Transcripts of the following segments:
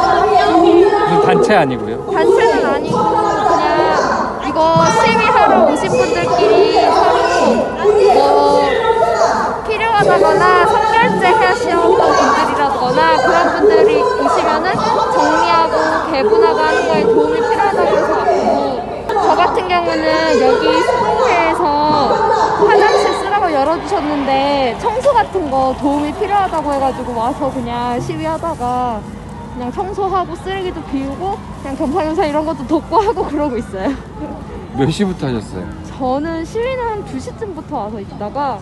무슨 단체 아니고요? 단체는 아니고 그냥 이거 시위하러 오신 분들끼리 서로 뭐 필요하다거나 선결제 하시는 분들이라거나 그런 분들이 오시면은 정리하고 개분하고 하는 거에 도움이 필요하다고 해서 왔고 저 같은 경우는 여기 열어주셨는데 청소 같은 거 도움이 필요하다고 해가지고 와서 그냥 시위하다가 그냥 청소하고 쓰레기도 비우고 그냥 겸사겸사 이런 것도 돕고 하고 그러고 있어요. 몇 시부터 하셨어요? 저는 시위는 한 2시쯤부터 와서 있다가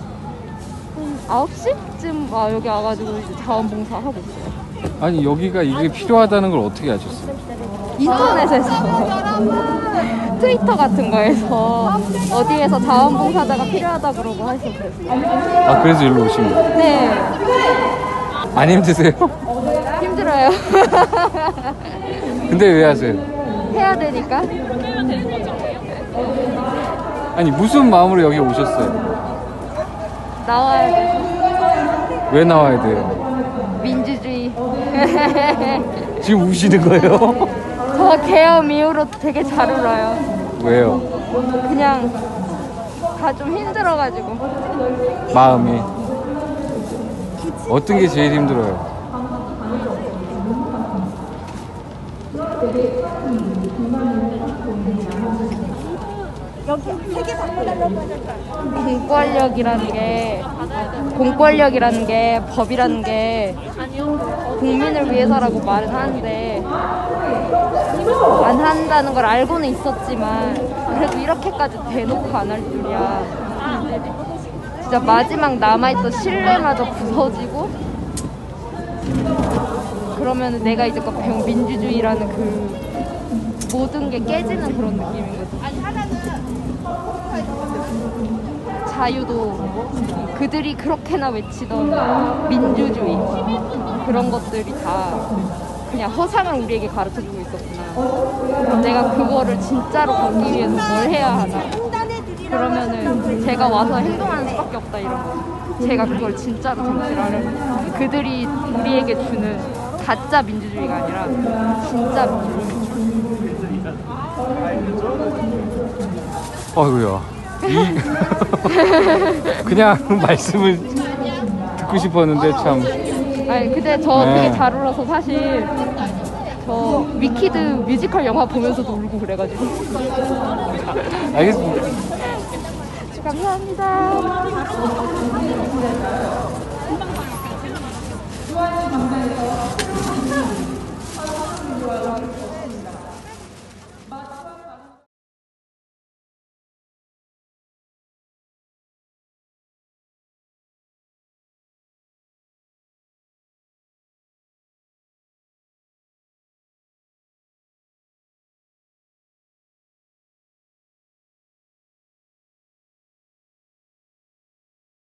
한 9시쯤 와 여기 와가지고 이제 자원봉사 하고 있어요. 아니 여기가 이게 필요하다는 걸 어떻게 아셨어요? 인터넷에서 트위터 같은 거에서 어디에서 자원봉사자가 필요하다 그러고 그랬어요. 아 그래서 일로 오신 거예요? 네, 안 힘드세요? 힘들어요. 근데 왜 하세요? 해야 되니까. 아니 무슨 마음으로 여기 오셨어요? 나와야 돼. 왜 나와야 돼요? 민주주의. 지금 우시는 거예요? 저 개엄 이후로 되게 잘 울어요. 왜요? 그냥 다 좀 힘들어가지고. 마음이 어떤 게 제일 힘들어요? 공권력이라는 게 공권력이라는 게 법이라는 게 국민을 위해서라고 말은 하는데 안 한다는 걸 알고는 있었지만 그래도 이렇게까지 대놓고 안 할 줄이야. 진짜 마지막 남아있던 신뢰마저 부서지고 그러면 내가 이제껏 배운 민주주의라는 그 모든 게 깨지는 그런 느낌인 거지. 자유도 그들이 그렇게나 외치던 민주주의 그런 것들이 다 그냥 허상을 우리에게 가르쳐주고 있었구나. 내가 그거를 진짜로 갖기 위해서 뭘 해야 하나. 그러면은 제가 와서 행동하는 수밖에 없다 이런 거. 제가 그걸 진짜로 정치를 하려면 그들이 우리에게 주는 가짜 민주주의가 아니라 진짜 민주주의. 어이구야. 이... 그냥 말씀을 듣고 싶었는데 참. 아니 근데 저 네. 되게 잘 울어서 사실 저 위키드 뮤지컬 영화 보면서도 울고 그래가지고 알겠습니다. 감사합니다.